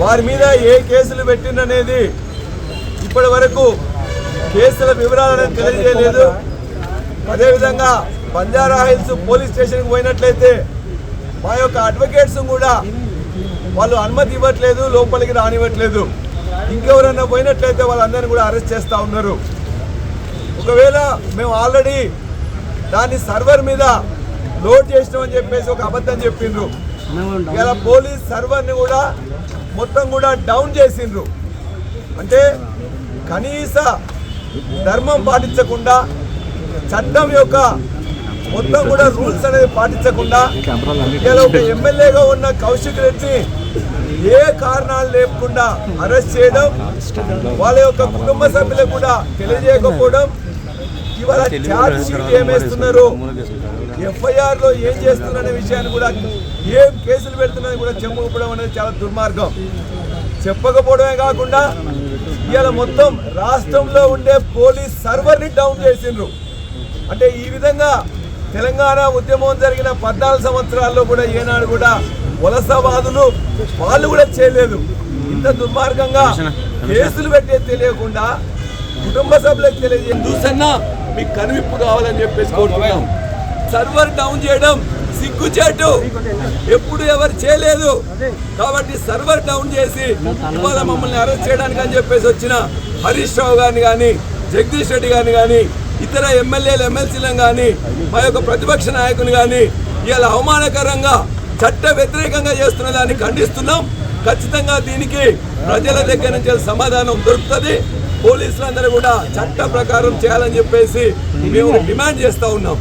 వారి మీద ఏ కేసులు పెట్టిందనేది ఇప్పటి వరకు కేసుల వివరాలను తెలియజేయలేదు. అదేవిధంగా బంజారా హిల్స్ పోలీస్ స్టేషన్కి పోయినట్లయితే మా యొక్క అడ్వకేట్స్ కూడా వాళ్ళు అనుమతి ఇవ్వట్లేదు లోపలికి రానివ్వట్లేదు. ఇంకెవరన్నా పోయినట్లయితే వాళ్ళందరినీ కూడా అరెస్ట్ చేస్తూ ఉన్నారు. ఒకవేళ మేము ఆల్రెడీ దాన్ని సర్వర్ మీద లోడ్ చేసినామని చెప్పేసి ఒక అబద్ధం చెప్పిండ్రు. ఇలా పోలీస్ సర్వర్ని కూడా మొత్తం కూడా డౌన్ చేసిండ్రు. అంటే కనీస ధర్మం పాటించకుండా చట్టం యొక్క మొత్తం కూడా రూల్స్ అనేది పాటించకుండా ఇలా ఒక ఎమ్మెల్యేగా ఉన్న కౌశిక్ రెడ్డిని ఏ కారణాలు లేకుండా అరెస్ట్ చేయడం వాళ్ళ యొక్క కుటుంబ సభ్యులకు కూడా తెలియజేయకపోవడం ఇవాళ ఛార్జ్ షీట్ ఏమేస్తున్నారు? ఎఫ్ఐఆర్లో ఏం చేస్తున్నారనే విషయాన్ని కూడా ఏం కేసులు పెడుతున్నారని కూడా చెప్పకపోవడం అనేది చాలా దుర్మార్గం. చెప్పకపోవడమే కాకుండా ఇవాళ మొత్తం రాష్ట్రంలో ఉండే పోలీస్ సర్వర్ని డౌన్ చేసిండ్రు. అంటే ఈ విధంగా తెలంగాణ ఉద్యమం జరిగిన పద్నాలుగు సంవత్సరాల్లో కూడా ఏనాడు కూడా వలసవాదులు వాళ్ళు కూడా చేయలేదు. ఇంత దుర్మార్గంగా కేసులు పెట్టే తెలియకుండా కుటుంబ సభ్యులకు తెలియజేయం చూసన్నా మీకు కనువిప్పు కావాలని చెప్పేసి కోరుతున్నాం. సర్వర్ డౌన్ చేయడం సిగ్గుచేటు. ఎప్పుడు ఎవరు చేయలేదు. కాబట్టి సర్వర్ డౌన్ చేసి ఇవాళ మమ్మల్ని అరెస్ట్ చేయడానికి అని చెప్పేసి వచ్చిన హరీష్ రావు గారిని కానీ జగదీష్ రెడ్డి గారిని కానీ ఇతర ఎమ్మెల్యేలు ఎమ్మెల్సీలను కానీ మా యొక్క ప్రతిపక్ష నాయకుని కానీ ఇలా అవమానకరంగా చట్ట వ్యతిరేకంగా చేస్తున్న దాన్ని ఖండిస్తున్నాం. ఖచ్చితంగా దీనికి ప్రజల దగ్గర నుంచి సమాధానం దొరుకుతుంది. పోలీసులందరూ కూడా చట్ట ప్రకారం చేయాలని చెప్పేసి మేము డిమాండ్ చేస్తా ఉన్నాం.